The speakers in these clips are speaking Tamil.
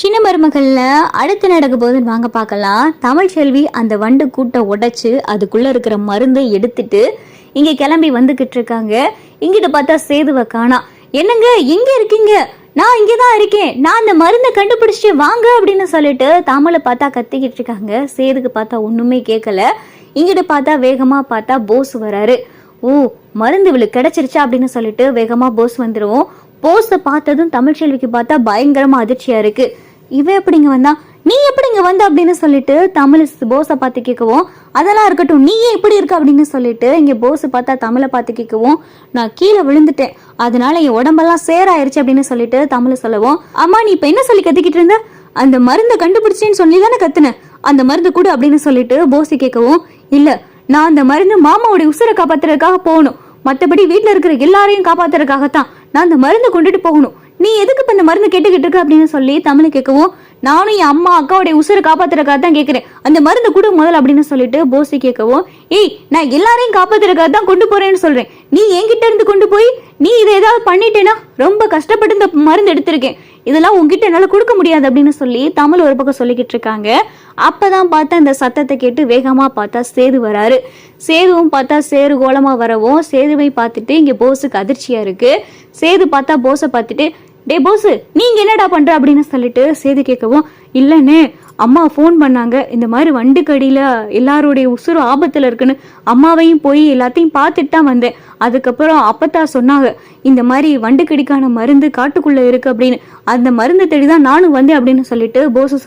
சின்ன மருமகளில் அடுத்து நடக்க போகுதுன்னு வாங்க பார்க்கலாம். தமிழ் செல்வி அந்த வண்டு கூட்டை உடைச்சு அதுக்குள்ளே இருக்கிற மருந்தை எடுத்துட்டு இங்கே கிளம்பி வந்துக்கிட்டு இருக்காங்க. இங்கிட்ட பார்த்தா சேதுவை காணா. என்னங்க இங்கே இருக்கீங்க? நான் இங்கே தான் இருக்கேன். நான் அந்த மருந்தை கண்டுபிடிச்சிட்டு வாங்க அப்படின்னு சொல்லிட்டு தமிழை பார்த்தா கத்திக்கிட்டு இருக்காங்க. சேதுக்கு பார்த்தா ஒன்றுமே கேட்கல. இங்கிட்ட பார்த்தா வேகமாக பார்த்தா போஸ் வராரு. ஓ மருந்து இவளுக்கு கிடைச்சிருச்சா அப்படின்னு சொல்லிட்டு வேகமாக போஸ் வந்துடுவோம் போஸை பார்த்ததும் தமிழ்ச்செல்விக்கு பார்த்தா பயங்கரமா அதிர்ச்சியா இருக்கு. இவன் எப்படிங்க வந்தா? நீ எப்படிங்க வந்த அப்படின்னு சொல்லிட்டு தமிழ் போஸை பார்த்து கேட்கவும் அதெல்லாம் இருக்கட்டும் நீ எப்படி இருக்க? அப்படின்னு சொல்லிட்டு இங்க போஸ் பார்த்தா தமிழை பார்த்து கேட்கவும் நான் கீழே விழுந்துட்டேன். அதனால என் உடம்பெல்லாம் சேராயிருச்சு அப்படின்னு சொல்லிட்டு தமிழ் சொல்லவும் அம்மா நீ இப்ப என்ன சொல்லி கத்திக்கிட்டு இருந்த? அந்த மருந்தை கண்டுபிடிச்சேன்னு சொல்லி தானே கத்துனேன் அந்த மருந்து கொடு அப்படின்னு சொல்லிட்டு போசி கேட்கவும் இல்ல நான் அந்த மருந்து மாமாவுடைய உசுரை காப்பாத்துறதுக்காக போகணும். மற்றபடி வீட்டில் இருக்கிற எல்லாரையும் காப்பாத்துறதுக்காகத்தான். நான் அந்த மருந்து கொண்டுட்டு போகணும். நீ எதுக்கு இப்ப இந்த மருந்து கேட்டுக்கிட்டு இருக்க அப்படின்னு சொல்லி தமிழை கேட்கவும் நானும் என் அம்மா அக்காவுடைய உசுரை காப்பாத்துறக்காக தான் கேட்கிறேன். அந்த மருந்து கொடு முதல்ல அப்படின்னு சொல்லிட்டு போசி கேட்கவும் ஏய் நான் எல்லாரையும் காப்பாத்துறக்காக தான் கொண்டு போறேன்னு சொல்றேன். நீ என்கிட்ட இருந்து கொண்டு போய் நீ இதை ஏதாவது பண்ணிட்டேனா ரொம்ப கஷ்டப்பட்டு இந்த மருந்து எடுத்திருக்கேன். இதெல்லாம் உன்கிட்ட என்னால கொடுக்க முடியாது அப்படின்னு சொல்லி தமிழ் ஒரு பக்கம் சொல்லிக்கிட்டு இருக்காங்க. அப்பதான் பார்த்தா இந்த சத்தத்தை கேட்டு வேகமா பார்த்தா சேது வராரு. சேதுவும் பார்த்தா சேரு கோலமா வரவும் சேதுவை பார்த்துட்டு இங்க போஸுக்கு அதிர்ச்சியா இருக்கு. சேது பார்த்தா போஸை பார்த்துட்டு டே போஸு நீங்கள் என்னடா பண்ற அப்படின்னு சொல்லிட்டு சேது கேட்கவும் இல்லைன்னு அம்மா ஃபோன் பண்ணாங்க. இந்த மாதிரி வண்டுக்கடியில எல்லாருடைய உசுறு ஆபத்தில் இருக்குன்னு அம்மாவையும் போய் எல்லாத்தையும் பார்த்துட்டு தான் வந்தேன். அதுக்கப்புறம் அப்பத்தா சொன்னாங்க இந்த மாதிரி வண்டுக்கடிக்கான மருந்து காட்டுக்குள்ளே இருக்கு அப்படின்னு. அந்த மருந்து தேடி தான் நானும் வந்தேன் அப்படின்னு சொல்லிட்டு போசு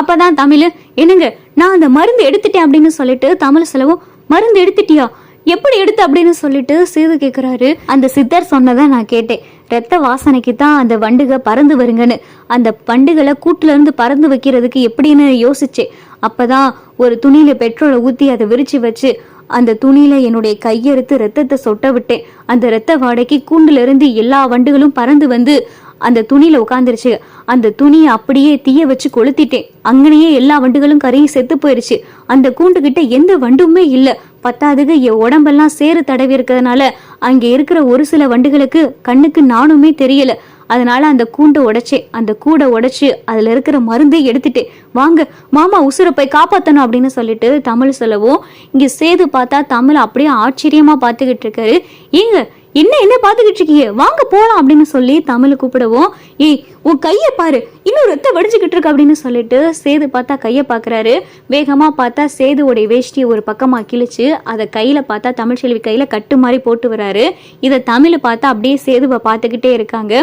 அப்போ தான் தமிழ் என்னங்க நான் அந்த மருந்து எடுத்துட்டேன் அப்படின்னு சொல்லிட்டு தமிழ் சொல்லவும் மருந்து எடுத்துட்டியா? எப்படி எடுத்து அப்படின்னு சொல்லிட்டு சேது கேக்குறாரு. அந்த சித்தர் சொன்னதை நான் கேட்டேன். ரத்த வாசனைக்கு தான் அந்த வண்டுக பறந்து வருங்கன்னு. அந்த வண்டுகளை கூட்டுல இருந்து பறந்து வைக்கிறதுக்கு எப்படின்னு யோசிச்சேன். அப்பதான் ஒரு துணியில பெட்ரோலை ஊத்தி அதை விரிச்சு வச்சு அந்த துணியில என்னுடைய கையெடுத்து ரத்தத்தை சொட்ட விட்டேன். அந்த ரத்த வாடைக்கு கூண்டுல இருந்து எல்லா வண்டுகளும் பறந்து வந்து அந்த துணியில உட்காந்துருச்சு அந்த துணியை அப்படியே தீய வச்சு கொளுத்திட்டேன். அங்கனையே எல்லா வண்டுகளும் கரையும் செத்து போயிருச்சு. அந்த கூண்டுகிட்ட எந்த வண்டுமே இல்ல. பத்தாதுக்கு என் உடம்பெல்லாம் சேறு தடவி இருக்கிறதுனால அங்க இருக்கிற ஒரு சில வண்டுகளுக்கு கண்ணுக்கு நானுமே தெரியல. அதனால அந்த கூண்டை உடைச்சேன். அந்த கூடை உடைச்சு அதுல இருக்கிற மருந்தை எடுத்துட்டேன். வாங்க மாமா உசுரை போய் காப்பாத்தணும் அப்படின்னு சொல்லிட்டு தமிழ் சொல்லவும் இங்க சேது பார்த்தா தமிழ் அப்படியே ஆச்சரியமா பார்த்துக்கிட்டு இருக்காரு. ஏங்க என்ன என்ன பார்த்துக்கிட்டு இருக்கீங்க? வாங்க போகலாம் அப்படின்னு சொல்லி தமிழ் கூப்பிடவும் ஏய் உன் கையை பாரு இன்னும் ரத்தம் வடிச்சுக்கிட்டு இருக்கு அப்படின்னு சொல்லிட்டு சேது பார்த்தா கையை பார்க்கறாரு. வேகமாக பார்த்தா சேதுவோடைய வேஷ்டியை ஒரு பக்கமாக கிழிச்சு அதை கையில் பார்த்தா தமிழ்ச்செல்வி கையில் கட்டு மாதிரி போட்டு வராரு. இதை தமிழை பார்த்தா அப்படியே சேதுவை பார்த்துக்கிட்டே இருக்காங்க.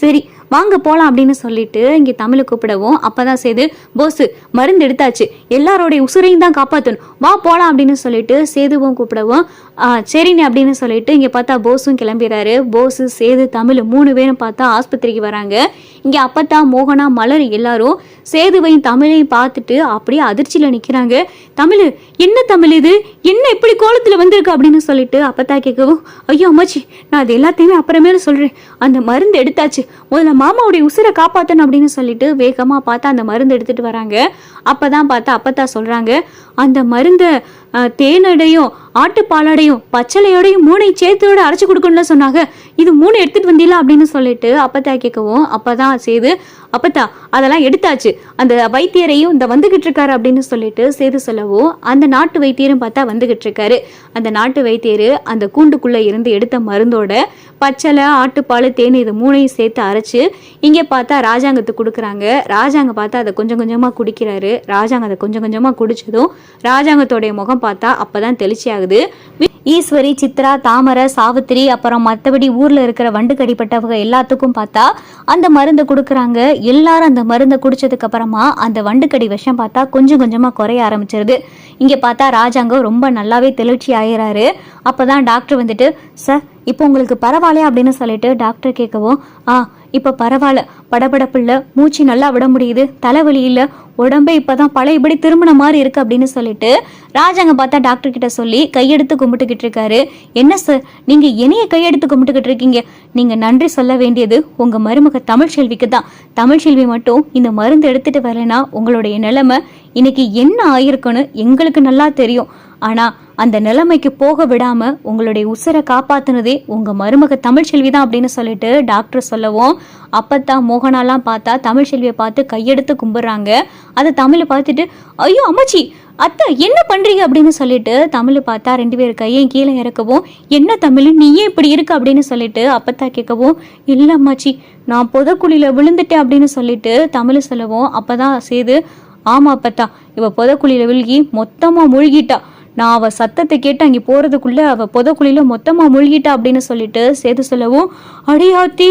சரி வாங்க போலாம் அப்படின்னு சொல்லிட்டு இங்கே தமிழை கூப்பிடவும் அப்பதான் சேது போஸு மருந்து எடுத்தாச்சு. எல்லாரோடைய உசுரையும் தான் காப்பாற்றணும் வா போலாம் அப்படின்னு சொல்லிட்டு சேதுவும் கூப்பிடவும் சரிண்ணே அப்படின்னு சொல்லிட்டு இங்கே பார்த்தா போஸும் கிளம்பிடுறாரு போஸு சேது தமிழ் மூணு பேரும் பார்த்தா ஆஸ்பத்திரிக்கு வராங்க. இங்கே அப்பத்தா மோகனா மலர் எல்லாரும் சேதுவையும் தமிழையும் பார்த்துட்டு அப்படியே அதிர்ச்சியில் நிற்கிறாங்க தமிழ் என்ன தமிழ் இது? என்ன இப்படி கோலத்தில் வந்திருக்கு? அப்படின்னு சொல்லிட்டு அப்பத்தா கேட்கவும் ஐயோ அம்மாச்சி நான் அது எல்லாத்தையுமே அப்புறமேல சொல்கிறேன் அந்த மருந்து எடுத்தாச்சு. முதல்ல மாமாவுடைய உசிரை காப்பாற்றணும் அப்படின்னு சொல்லிட்டு வேகமா பார்த்தா அந்த மருந்து எடுத்துட்டு வராங்க. அப்பதான் பார்த்தா அப்பத்தா சொல்றாங்க அந்த மருந்தை தேனடையும் ஆட்டுப்பாலடையும் பச்சளையோடையும் மூணையும் சேர்த்தோட அரைச்சு கொடுக்கணும்னு சொன்னாங்க. இது மூணு எடுத்துட்டு வந்தீங்களா அப்படின்னு சொல்லிட்டு அப்பத்தா கேட்கவும் அப்பதான் சேது அப்பத்தா அதெல்லாம் எடுத்தாச்சு. அந்த வைத்தியரையும் இந்த வந்துகிட்டு இருக்காரு அப்படின்னு சொல்லிட்டு சேது சொல்லவும் அந்த நாட்டு வைத்தியரும் பார்த்தா வந்துகிட்டு இருக்காரு. அந்த நாட்டு வைத்தியர் அந்த கூண்டுக்குள்ள இருந்து எடுத்த மருந்தோட பச்சளை ஆட்டுப்பால் தேன் இது மூணையும் சேர்த்து அரைச்சு இங்கே பார்த்தா ராஜாங்கத்துக்கு கொடுக்குறாங்க. ராஜாங்க பார்த்தா அதை கொஞ்சம் கொஞ்சமாக குடிக்கிறாரு. ராஜாங்க அதை கொஞ்சம் கொஞ்சமாக குடித்ததும் ராஜாங்கத்தோடைய முகம் பார்த்தா அப்போ தான் ஆகுது ஈஸ்வரி சித்ரா தாமரை சாவித்திரி அப்புறம் மற்றபடி ஊரில் இருக்கிற வண்டு கடிப்பட்டவங்க எல்லாத்துக்கும் பார்த்தா அந்த மருந்தை கொடுக்குறாங்க. எல்லாரும் அந்த மருந்தை குடித்ததுக்கப்புறமா அந்த வண்டுக்கடி விஷம் பார்த்தா கொஞ்சம் கொஞ்சமாக குறைய ஆரம்பிச்சிருது. இங்க பார்த்தா ராஜாங்கம் ரொம்ப நல்லாவே தெளிர்ச்சி ஆயிறாரு. அப்பதான் டாக்டர் வந்துட்டு சார் இப்போ உங்களுக்கு பரவாயில்லையா? அப்படின்னு சொல்லிட்டு டாக்டர் கேட்கவும் ஆ இப்போ பரவாயில்ல. படபடப்பில்ல மூச்சு நல்லா விட முடியுது. தலைவலி இல்லை. உடம்பே இப்போதான் பழையபடி திரும்பின மாதிரி இருக்கு அப்படின்னு சொல்லிட்டு ராஜாங்க பார்த்தா டாக்டர் கிட்ட சொல்லி கையெடுத்து கும்பிட்டுக்கிட்டு இருக்காரு. என்ன சார் நீங்க என்னைய கையெடுத்து கும்பிட்டுக்கிட்டு இருக்கீங்க? நீங்க நன்றி சொல்ல வேண்டியது உங்க மருமக தமிழ்ச்செல்விக்கு தான். தமிழ்ச்செல்வி மட்டும் இந்த மருந்து எடுத்துட்டு வரலைன்னா உங்களுடைய நிலைமை இன்னைக்கு என்ன ஆயிருக்குன்னு எங்களுக்கு நல்லா தெரியும். ஆனா அந்த நிலைமைக்கு போக விடாம உங்களுடைய உசுரை காப்பாத்துனதே உங்க மருமக தமிழ்ச்செல்வி தான் அப்படின்னு சொல்லிட்டு டாக்டர் சொல்லவும் அப்பத்தான் மோகனாலாம் பார்த்தா தமிழ்ச்செல்வியை பார்த்து கையெடுத்து கும்பிடுறாங்க. அதை தமிழை பார்த்துட்டு ஐயோ அம்மாச்சி அத்தை என்ன பண்றீங்க? அப்படின்னு சொல்லிட்டு தமிழ் பார்த்தா ரெண்டு பேர் கையும் கீழே இறக்கவும் என்ன தமிழ் நீயே இப்படி இருக்க? அப்படின்னு சொல்லிட்டு அப்பத்தா கேட்கவும் இல்லை அம்மாச்சி நான் புதக்குழியில விழுந்துட்டேன் அப்படின்னு சொல்லிட்டு தமிழ் சொல்லவும் அப்பதான் சேது ஆமா அப்பத்தா இவ புதக்குழியில விழுகி மொத்தமா மூழ்கிட்டா. நான் அவள் சத்தத்தை கேட்டு அங்கே போகிறதுக்குள்ளே அவள் புதக்குழியில் மொத்தமாக மூழ்கிட்டா அப்படின்னு சொல்லிட்டு சேது சொல்லவும் அடியாத்தி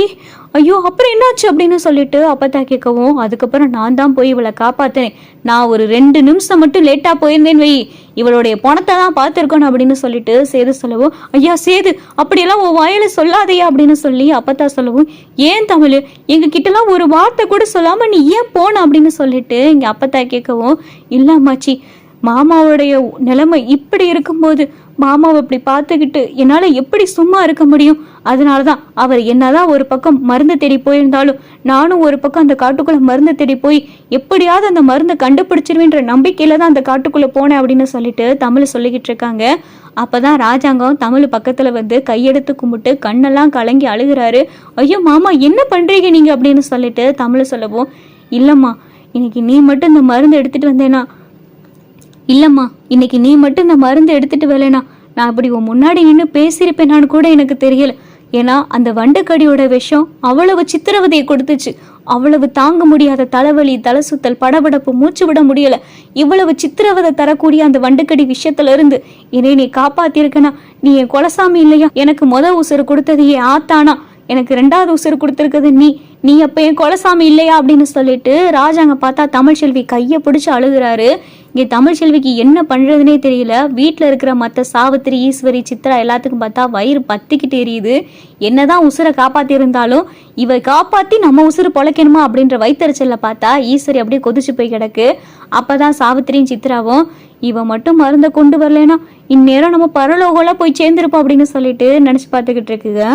ஐயோ அப்புறம் என்னாச்சு? அப்படின்னு சொல்லிட்டு அப்பத்தா கேட்கவும் அதுக்கப்புறம் நான் தான் போய் இவளை காப்பாத்தினேன் நான் ஒரு ரெண்டு நிமிஷம் மட்டும் லேட்டாக போயிருந்தேன் வை. இவளுடைய பணத்தை தான் பார்த்துருக்கணும் அப்படின்னு சொல்லிட்டு சேது சொல்லவும் ஐயா சேது அப்படியெல்லாம் உன் வாயில சொல்லாதையா? அப்படின்னு சொல்லி அப்பத்தா சொல்லவும் ஏன் தமிழ் எங்க கிட்டலாம் ஒரு வார்த்தை கூட சொல்லாம நீ ஏன் போன? அப்படின்னு சொல்லிட்டு இங்க அப்பத்தா கேட்கவும் இல்லாமாச்சி மாமாவுடைய நிலைமை இப்படி இருக்கும்போது மாமாவை இப்படி பார்த்துக்கிட்டு என்னால் எப்படி சும்மா இருக்க முடியும்? அதனால தான் அவர் என்னதான் ஒரு பக்கம் மருந்து தேடி போயிருந்தாலும் நானும் ஒரு பக்கம் அந்த காட்டுக்குள்ளே மருந்து தேடி போய் எப்படியாவது அந்த மருந்தை கண்டுபிடிச்சிருவேன்ற நம்பிக்கையில் தான் அந்த காட்டுக்குள்ளே போனேன் அப்படின்னு சொல்லிட்டு தமிழ் சொல்லிக்கிட்டு இருக்காங்க. அப்பதான் ராஜாங்கம் தமிழ் பக்கத்தில் வந்து கையெடுத்து கும்பிட்டு கண்ணெல்லாம் கலங்கி அழுகிறாரு. ஐயோ மாமா என்ன பண்ணுறீங்க நீங்கள் அப்படின்னு சொல்லிட்டு தமிழ் சொல்லவும் இல்லைம்மா இன்னைக்கு நீ மட்டும் இந்த மருந்து எடுத்துகிட்டு வந்தேன்னா இல்லம்மா இன்னைக்கு நீ மட்டும் இந்த மருந்து எடுத்துட்டு வரலனா நான் அப்படி உன் முன்னாடி நின்று பேசியிருப்பேனான்னு கூட எனக்கு தெரியல. ஏன்னா அந்த வண்டுக்கடியோட விஷம் அவ்வளவு சித்திரவதையை கொடுத்துச்சு. அவ்வளவு தாங்க முடியாத தலைவலி தலை சுத்தல் படபடப்பு மூச்சு விட முடியல. இவ்வளவு சித்திரவதை தரக்கூடிய அந்த வண்டுக்கடி விஷயத்துல இருந்து என்னை நீ காப்பாத்திருக்கனா நீ என் கொலசாமி இல்லையா? எனக்கு மொத உசுறு கொடுத்தது என் ஆத்தானா? எனக்கு ரெண்டாவது உசுறு கொடுத்துருக்குது நீ நீ அப்போ என் கொலசாமி இல்லையா அப்படின்னு சொல்லிட்டு ராஜாங்க பார்த்தா தமிழ்ச்செல்வி கையை பிடிச்சி அழுகுறாரு. இங்கே தமிழ்ச்செல்விக்கு என்ன பண்ணுறதுனே தெரியல. வீட்டில் இருக்கிற மற்ற சாவித்திரி ஈஸ்வரி சித்ரா எல்லாத்துக்கும் பார்த்தா வயிறு பத்திக்கிட்டு எரியுது. என்னதான் உசுரை காப்பாற்றியிருந்தாலும் இவை காப்பாற்றி நம்ம உசுறு பொழைக்கணுமா அப்படின்ற வயிற்றுச்சல்ல பார்த்தா ஈஸ்வரி அப்படியே கொதிச்சு போய் கிடக்கு. அப்போ தான் சாவித்திரியும் சித்ராவும் இவன் மட்டும் மருந்தை கொண்டு வரலைன்னா இந்நேரம் நம்ம பரலோகம்லாம் போய் சேர்ந்துருப்போம் அப்படின்னு சொல்லிட்டு நினச்சி பார்த்துக்கிட்டு இருக்குங்க.